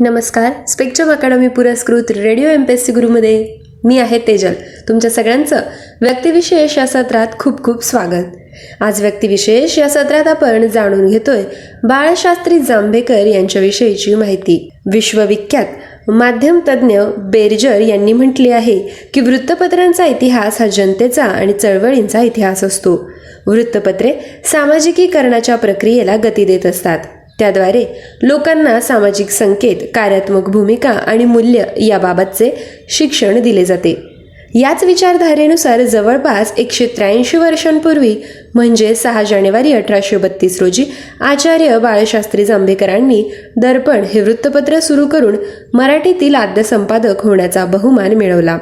नमस्कार. Spectrum academy पुरस्कृत radio M P S C गुरुमध्ये मी आहे तेजल. तुमच्या सगळ्यांचं व्यक्तिविशेष या सत्रात खूप खूप स्वागत. आज व्यक्तिविशेष या सत्रात आपण जाणून घेतोय बाळशास्त्री जांभेकर यांच्याविषयीची माहिती. विश्वविख्यात माध्यम तज्ज्ञ बेर्जर यांनी म्हटले आहे की वृत्तपत्रांचा इतिहास हा जनतेचा आणि चळवळींचा इतिहास असतो. वृत्तपत्रे सामाजिकीकरणाच्या प्रक्रियेला गती देत असतात. त्याद्वारे लोकांना सामाजिक संकेत कार्यात्मक भूमिका आणि मूल्य याबाबतचे शिक्षण दिले जाते. याच विचारधारेनुसार जवळपास एकशे त्र्याऐंशी वर्षांपूर्वी म्हणजे सहा जानेवारी अठराशे बत्तीस रोजी आचार्य बाळशास्त्री जांभेकरांनी दर्पण हे वृत्तपत्र सुरू करून मराठीतील आद्य संपादक होण्याचा बहुमान मिळवला.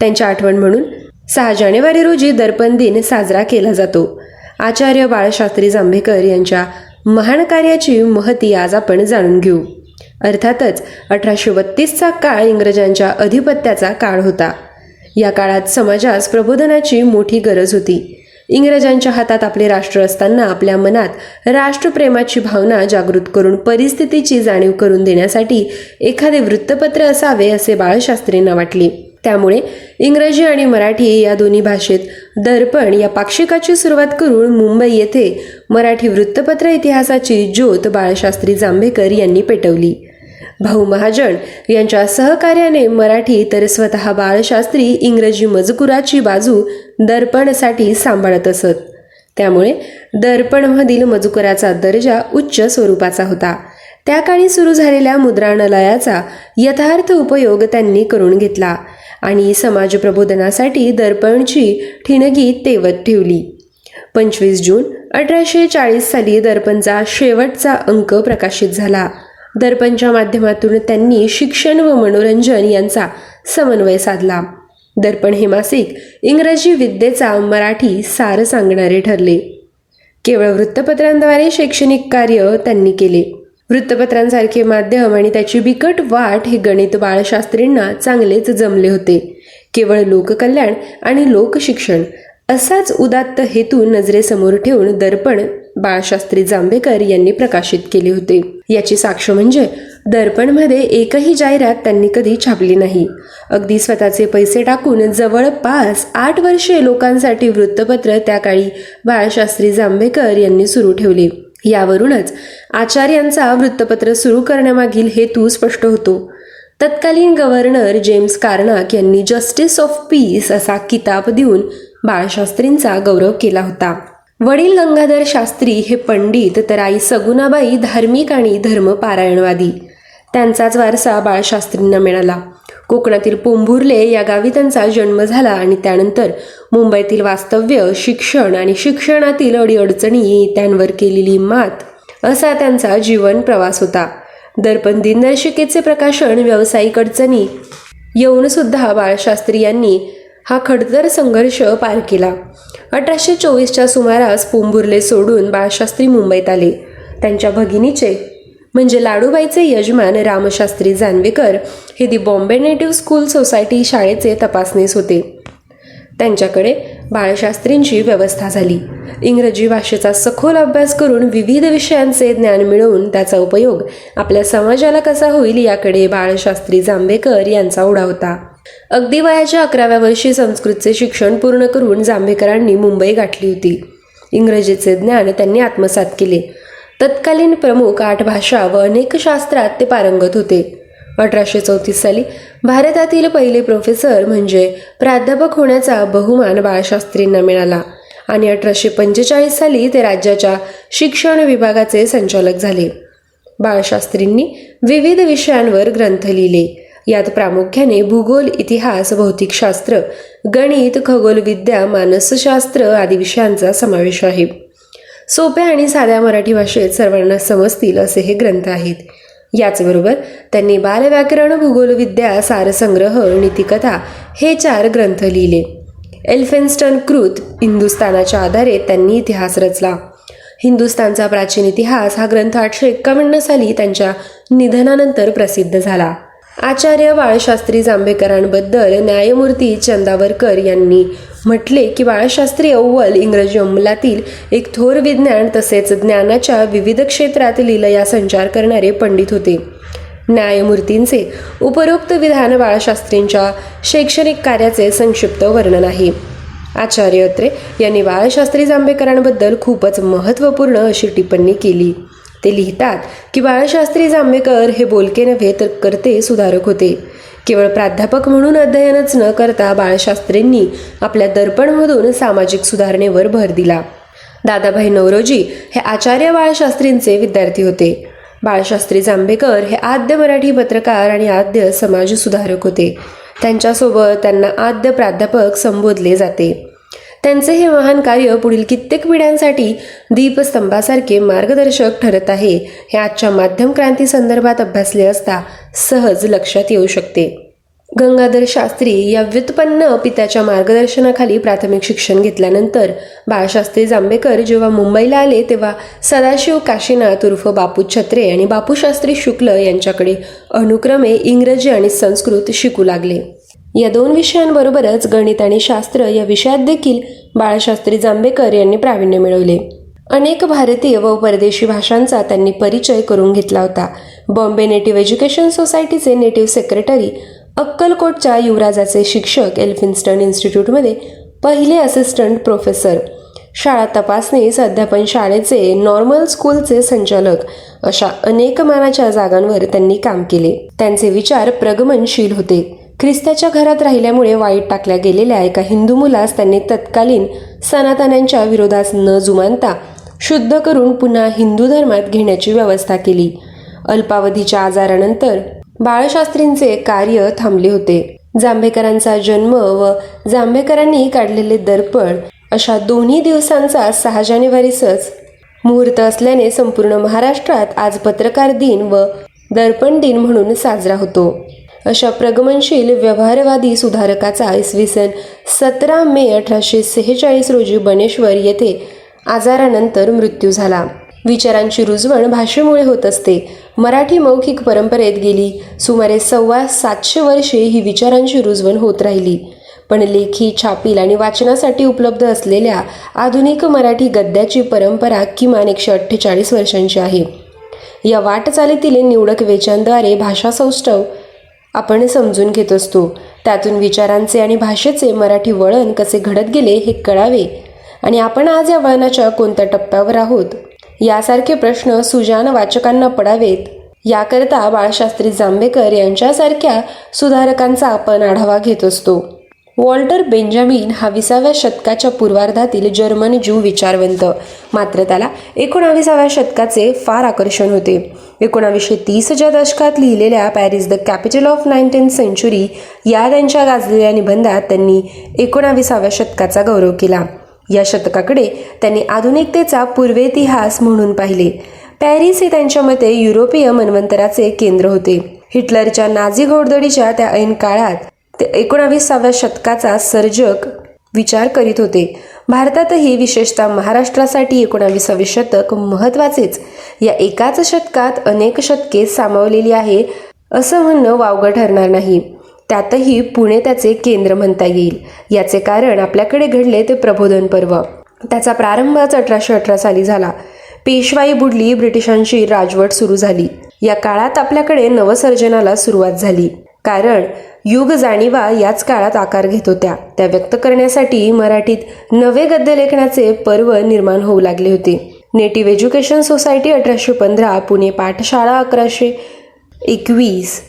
त्यांच्या आठवण म्हणून सहा जानेवारी रोजी दर्पण दिन साजरा केला जातो. आचार्य बाळशास्त्री जांभेकर यांच्या महान कार्याची महती आज आपण जाणून घेऊ. अर्थातच अठराशे बत्तीसचा काळ इंग्रजांच्या अधिपत्याचा काळ होता. या काळात समाजास प्रबोधनाची मोठी गरज होती. इंग्रजांच्या हातात आपले राष्ट्र असताना आपल्या मनात राष्ट्रप्रेमाची भावना जागृत करून परिस्थितीची जाणीव करून देण्यासाठी एखादे वृत्तपत्र असावे असे बाळशास्त्रींना वाटले. त्यामुळे इंग्रजी आणि मराठी या दोन्ही भाषेत दर्पण या पाक्षिकाची सुरुवात करून मुंबई येथे मराठी वृत्तपत्र इतिहासाची ज्योत बाळशास्त्री जांभेकर यांनी पेटवली. भाऊ महाजन यांच्या सहकार्याने मराठी तर स्वतः बाळशास्त्री इंग्रजी मजकुराची बाजू दर्पणसाठी सांभाळत असत. त्यामुळे दर्पणमधील मजकुराचा दर्जा उच्च स्वरूपाचा होता. त्या काळी सुरू झालेल्या मुद्रणालयाचा यथार्थ उपयोग त्यांनी करून घेतला. आणि समाज प्रबोधनासाठी दर्पणची ठिणगी तेवत ठेवली. पंचवीस जून अठराशे चाळीस साली दर्पणचा शेवटचा अंक प्रकाशित झाला. दर्पणच्या माध्यमातून त्यांनी शिक्षण व मनोरंजन यांचा समन्वय साधला. दर्पण हे मासिक इंग्रजी विद्येचा मराठी सार सांगणारे ठरले. केवळ वृत्तपत्रांद्वारे शैक्षणिक कार्य त्यांनी केले. वृत्तपत्रांसारखे माध्यम आणि त्याची बिकट वाट हे गणित बाळशास्त्रींना चांगलेच जमले होते. केवळ लोककल्याण आणि लोकशिक्षण असाच उदात्त हेतू नजरेसमोर ठेवून दर्पण बाळशास्त्री जांभेकर यांनी प्रकाशित केले होते. याची साक्ष म्हणजे दर्पणमध्ये एकही जाहिरात त्यांनी कधी छापली नाही. अगदी स्वतःचे पैसे टाकून जवळपास आठ वर्षे लोकांसाठी वृत्तपत्र त्या काळी बाळशास्त्री जांभेकर यांनी सुरू ठेवले. यावरूनच आचार्यांचा वृत्तपत्र सुरू करण्यामागील हेतू स्पष्ट होतो. तत्कालीन गव्हर्नर जेम्स कार्नाक यांनी जस्टिस ऑफ पीस असा किताब देऊन बाळशास्त्रींचा गौरव केला होता. वडील गंगाधर शास्त्री हे पंडित तर आई सगुणाबाई धार्मिक आणि धर्मपारायणवादी. त्यांचाच वारसा बाळशास्त्रींना मिळाला. कोकणातील पोंभुर्ले या गावी त्यांचा जन्म झाला आणि त्यानंतर मुंबईतील वास्तव्य शिक्षण आणि शिक्षणातील अडीअडचणी त्यांवर केलेली मात असा त्यांचा जीवन प्रवास होता. दर्पण दिनदर्शिकेचे प्रकाशन व्यावसायिक अडचणी येऊन सुद्धा बाळशास्त्री यांनी हा खडतर संघर्ष पार केला. अठराशे चोवीसच्या सुमारास पोंभुर्ले सोडून बाळशास्त्री मुंबईत आले. त्यांच्या भगिनीचे म्हणजे लाडूबाईचे यजमान रामशास्त्री जानवेकर हे the Bombay native school society शाळेचे तपासनीस होते. त्यांच्याकडे बाळशास्त्रींची व्यवस्था झाली. इंग्रजी भाषेचा सखोल अभ्यास करून विविध विषयांचे ज्ञान मिळवून त्याचा उपयोग आपल्या समाजाला कसा होईल याकडे बाळशास्त्री जांभेकर यांचा ओढा होता. अगदी वयाच्या अकराव्या वर्षी संस्कृतचे शिक्षण पूर्ण करून जांभेकरांनी मुंबई गाठली होती. इंग्रजीचे ज्ञान त्यांनी आत्मसात केले. तत्कालीन प्रमुख आठ भाषा व अनेक शास्त्रात ते पारंगत होते. अठराशे चौतीस साली भारतातील पहिले प्रोफेसर म्हणजे प्राध्यापक होण्याचा बहुमान बाळशास्त्रींना मिळाला आणि अठराशे पंचेचाळीस साली ते राज्याच्या शिक्षण विभागाचे संचालक झाले. बाळशास्त्रींनी विविध विषयांवर ग्रंथ लिहिले. यात प्रामुख्याने भूगोल इतिहास भौतिकशास्त्र गणित खगोलविद्या मानसशास्त्र आदी विषयांचा समावेश आहे. सोप्या आणि साध्या मराठी भाषेत सर्वांना समजतील असे हे ग्रंथ आहेत. याचबरोबर त्यांनी बालव्याकरण भूगोलविद्या सारसंग्रह नीतिकथा हे चार ग्रंथ लिहिले. एल्फेन्स्टन कृत हिंदुस्थानाच्या आधारे त्यांनी इतिहास रचला. हिंदुस्थानचा प्राचीन इतिहास हा ग्रंथ आठशे एक्कावन्न साली त्यांच्या निधनानंतर प्रसिद्ध झाला. आचार्य बाळशास्त्री जांभेकरांबद्दल न्यायमूर्ती चंदावरकर यांनी म्हटले की बाळशास्त्री अव्वल इंग्रजी अंमलातील एक थोर विज्ञान तसेच ज्ञानाच्या विविध क्षेत्रात लिलया संचार करणारे पंडित होते. न्यायमूर्तींचे उपरोक्त विधान बाळशास्त्रींच्या शैक्षणिक कार्याचे संक्षिप्त वर्णन आहे. आचार्य अत्रे यांनी बाळशास्त्री जांभेकरांबद्दल खूपच महत्त्वपूर्ण अशी टिप्पणी केली. ते लिहितात की बाळशास्त्री जांभेकर हे बोलके नव्हे तर करते सुधारक होते. केवळ प्राध्यापक म्हणून अध्ययनच न करता बाळशास्त्रींनी आपल्या दर्पणमधून सामाजिक सुधारणेवर भर दिला. दादाभाई नवरोजी हे आचार्य बाळशास्त्रींचे विद्यार्थी होते. बाळशास्त्री जांभेकर हे आद्य मराठी पत्रकार आणि आद्य समाज सुधारक होते. त्यांच्यासोबत त्यांना आद्य प्राध्यापक संबोधले जाते. त्यांचे हे महान कार्य पुढील कित्येक पिढ्यांसाठी दीपस्तंभासारखे मार्गदर्शक ठरत आहे. हे आजच्या माध्यम क्रांती संदर्भात अभ्यासले असता सहज लक्षात येऊ शकते. गंगाधर शास्त्री या व्युत्पन्न पित्याच्या मार्गदर्शनाखाली प्राथमिक शिक्षण घेतल्यानंतर बाळशास्त्री जांभेकर जेव्हा मुंबईला आले तेव्हा सदाशिव काशीनाथ उर्फ बापू छत्रे आणि बापूशास्त्री शुक्ल यांच्याकडे अनुक्रमे इंग्रजी आणि संस्कृत शिकू लागले. या दोन विषयांबरोबरच गणित आणि शास्त्र या विषयात देखील बाळशास्त्री जांभेकर यांनी प्रावीण्य मिळवले. अनेक भारतीय व परदेशी भाषांचा त्यांनी परिचय करून घेतला होता. बॉम्बे नेटिव्ह एज्युकेशन सोसायटीचे नेटिव्ह सेक्रेटरी अक्कलकोटच्या युवराजाचे शिक्षक एल्फिन्स्टन इन्स्टिट्यूटमध्ये पहिले असिस्टंट प्रोफेसर. शाळा तपासणी अध्यापन शाळेचे नॉर्मल स्कूलचे संचालक अशा अनेक मानाच्या जागांवर त्यांनी काम केले. त्यांचे विचार प्रगमनशील होते. ख्रिस्ताच्या घरात राहिल्यामुळे वाईट टाकल्या गेलेल्या एका हिंदू मुलास त्यांनी तत्कालीन सनातन्यांच्या विरोधास न जुमानता शुद्ध करून पुन्हा हिंदू धर्मात घेण्याची व्यवस्था केली. अल्पावधीच्या आजारानंतर बाळशास्त्रींचे कार्य थांबले होते. जांभेकरांचा जन्म व जांभेकरांनी काढलेले दर्पण अशा दोन्ही दिवसांचा सहा जानेवारीसच मुहूर्त असल्याने संपूर्ण महाराष्ट्रात आज पत्रकार दिन व दर्पण दिन म्हणून साजरा होतो. अशा प्रगमनशील व्यवहारवादी सुधारकाचा इसवी सन सतरा मे अठराशे सेहेचाळीस रोजी बनेश्वर येथे आजारानंतर मृत्यू झाला. विचारांची रुजवण भाषेमुळे होत असते. मराठी मौखिक परंपरेत गेली. सुमारे सव्वा सातशे वर्षे ही विचारांची रुजवण होत राहिली. पण लेखी छापील आणि वाचनासाठी उपलब्ध असलेल्या आधुनिक मराठी गद्याची परंपरा किमान एकशे अठ्ठेचाळीस वर्षांची आहे. या वाटचालीतील निवडक वेचांद्वारे भाषासौष्ठव आपण समजून घेत असतो. त्यातून विचारांचे आणि भाषेचे मराठी वळण कसे घडत गेले हे कळावे. आणि आपण आज या वळणाच्या कोणत्या टप्प्यावर आहोत? यासारखे प्रश्न सुजान वाचकांना पडावेत. याकरता बाळशास्त्री जांभेकर यांच्यासारख्या सुधारकांचा आपण आढावा घेत असतो. वॉल्टर बेंजामिन हा विसाव्या शतकाच्या पूर्वार्धातील जर्मन ज्यू विचारवंत. मात्र त्याला एकोणाविसाव्या शतकाचे फार आकर्षण होते. एकोणावीसशे तीसच्या दशकात लिहिलेल्या Paris the capital of nineteen century या त्यांच्या गाजलेल्या निबंधात त्यांनी एकोणाविसाव्या शतकाचा गौरव केला. या शतकाकडे त्यांनी आधुनिकतेचा पूर्वेतिहास म्हणून पाहिले. पॅरिस हे त्यांच्या मते युरोपीय मनवंतराचे केंद्र होते. हिटलरच्या नाझी घोडदडीच्या त्या ऐन काळात ते एकोणावीसाव्या शतकाचा सर्जक विचार करीत होते. भारतातही विशेषतः महाराष्ट्रासाठी एकोणावीसावे शतक महत्त्वाचेच. या एकाच शतकात अनेक शतके सामावलेली आहे असं म्हणणं वावगं ठरणार नाही. त्यातही पुणे त्याचे केंद्र म्हणता येईल. याचे कारण आपल्याकडे घडले ते प्रबोधन पर्व. त्याचा प्रारंभच अठराशे अठरा साली झाला. पेशवाई बुडली ब्रिटिशांची राजवट सुरू झाली. या काळात आपल्याकडे नवसर्जनाला सुरुवात झाली. कारण युग जाणीवा याच काळात आकार घेत होत्या. त्या व्यक्त करण्यासाठी मराठीत नवे गद्य लेखनाचे पर्व निर्माण होऊ लागले होते. नेटिव्ह एज्युकेशन सोसायटी अठराशे पंधरा पुणे पाठशाळा अकराशे एकवीस.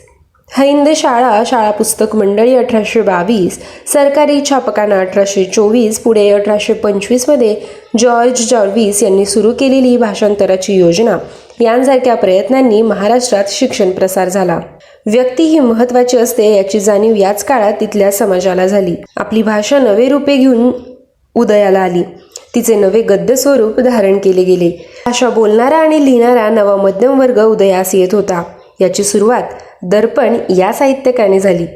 हिंद शाळा शाळा पुस्तक मंडळी अठराशे बावीस. सरकारी छापखाना अठराशे चोवीस पुढे अठराशे पंचवीसमध्ये जॉर्ज जॉर्विस यांनी सुरू केलेली भाषांतराची योजना. यांसारख्या प्रयत्नांनी महाराष्ट्रात शिक्षण प्रसार झाला. व्यक्ती ही महत्वाची असते याची जाणीव याच काळात तिथल्या समाजाला झाली. आपली भाषा नवे रूपे घेऊन उदयाला आली. तिचे नवे गद्य स्वरूप धारण केले गेले. भाषा बोलणारा आणि लिहिणारा नवा मध्यम वर्ग उदयास येत होता. याची सुरुवात दर्पण या साहित्यकाने झाली.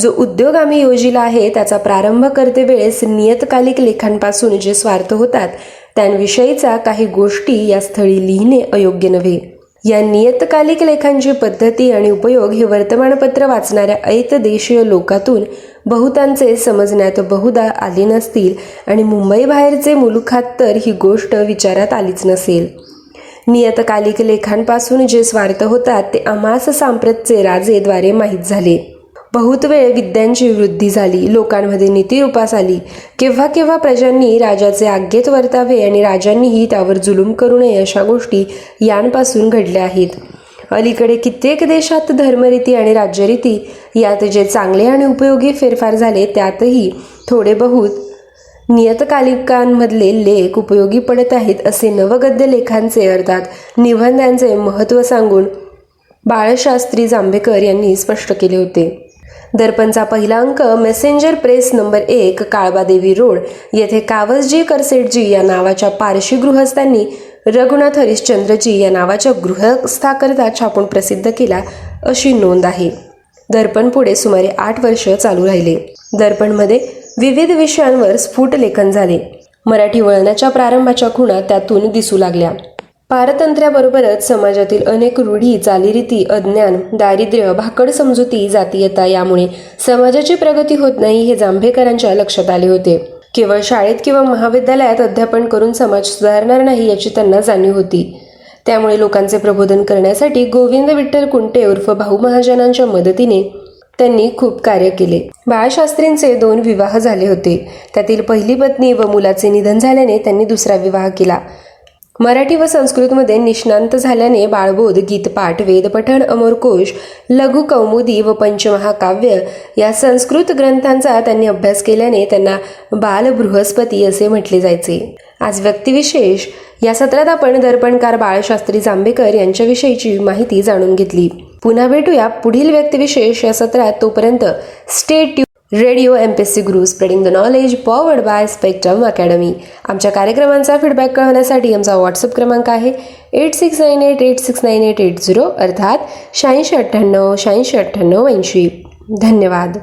जो उद्योग आम्ही योजिला आहे त्याचा प्रारंभ करते वेळेस नियतकालिक लेखांपासून जे स्वार्थ होतात त्यांविषयीचा काही गोष्टी या स्थळी लिहिणे अयोग्य नव्हे. या नियतकालिक लेखांची पद्धती आणि उपयोग हे वर्तमानपत्र वाचणाऱ्या ऐत देशीय लोकातून बहुतांचे समजण्यात बहुधा आले नसतील आणि मुंबईबाहेरचे मुलुखात तर ही गोष्ट विचारात आलीच नसेल. नियतकालिक लेखांपासून जे स्वार्थ होतात ते अमास सांप्रतचे राजेद्वारे माहीत झाले. बहुत वेळ विद्यांची वृद्धी झाली लोकांमध्ये नीतिरूपास आली. केव्हा केव्हा प्रजांनी राजाचे आज्ञेत वर्तावे आणि राजांनीही त्यावर जुलूम करू नये अशा गोष्टी यांपासून घडल्या आहेत. अलीकडे कित्येक देशात धर्मरीती आणि राज्यरीती यात जे चांगले आणि उपयोगी फेरफार झाले त्यातही थोडे बहुत नियतकालिकांमधले लेख उपयोगी पडत आहेत असे नवगद्य लेखांचे अर्थात निबंधांचे महत्त्व सांगून बाळशास्त्री जांभेकर यांनी स्पष्ट केले होते. दर्पणचा पहिला अंक मेसेंजर प्रेस नंबर एक काळबादेवी रोड. येथे कावसजी करसेटजी या नावाच्या पारशी गृहस्थांनी रघुनाथ हरिश्चंद्रजी या नावाच्या गृहस्थाकरता छापून प्रसिद्ध केला अशी नोंद आहे. दर्पण पुढे सुमारे आठ वर्ष चालू राहिले. दर्पणमध्ये विविध विषयांवर स्फुट लेखन झाले. मराठी वळणाच्या प्रारंभाच्या खुणा त्यातून दिसू लागल्या. पारतंत्र्याबरोबरच समाजातील अनेक रूढी चालीरीती अज्ञान दारिद्र्य भाकड समजुती जातीयता यामुळे समाजाची प्रगती होत नाही हे जांभेकरांच्या लक्षात आले होते. केवळ शाळेत किंवा महाविद्यालयात अध्यापन करून समाज सुधारणार नाही याची त्यांना जाणीव होती. त्यामुळे लोकांचे प्रबोधन करण्यासाठी गोविंद विठ्ठल कुंटे उर्फ भाऊ महाजनांच्या मदतीने त्यांनी खूप कार्य केले. बाळशास्त्रींचे दोन विवाह झाले होते. त्यातील पहिली पत्नी व मुलाचे निधन झाल्याने त्यांनी दुसरा विवाह केला. मराठी व संस्कृतमध्ये निष्णांत झाल्याने बाळबोध गीतपाठ वेदपठण अमरकोश लघु कौमुदी व पंचमहाकाव्य या संस्कृत ग्रंथांचा त्यांनी अभ्यास केल्याने त्यांना बाल बृहस्पती असे म्हटले जायचे. आज व्यक्तिविशेष या सत्रात आपण दर्पणकार बाळशास्त्री जांभेकर यांच्याविषयीची माहिती जाणून घेतली. पुन्हा भेटूया पुढील व्यक्तिविशेष या सत्रात तोपर्यंत state radio M P S C Guru spreading the knowledge powered by spectrum academy आमच्या कार्यक्रमांचा फीडबॅक कळवण्यासाठी आमचा व्हॉट्सअप क्रमांक आहे eight six nine eight eight six nine eight eight zero अर्थात शहाऐंशी अठ्ठ्याण्णव शहाऐंशी अठ्ठ्याण्णव ऐंशी. धन्यवाद.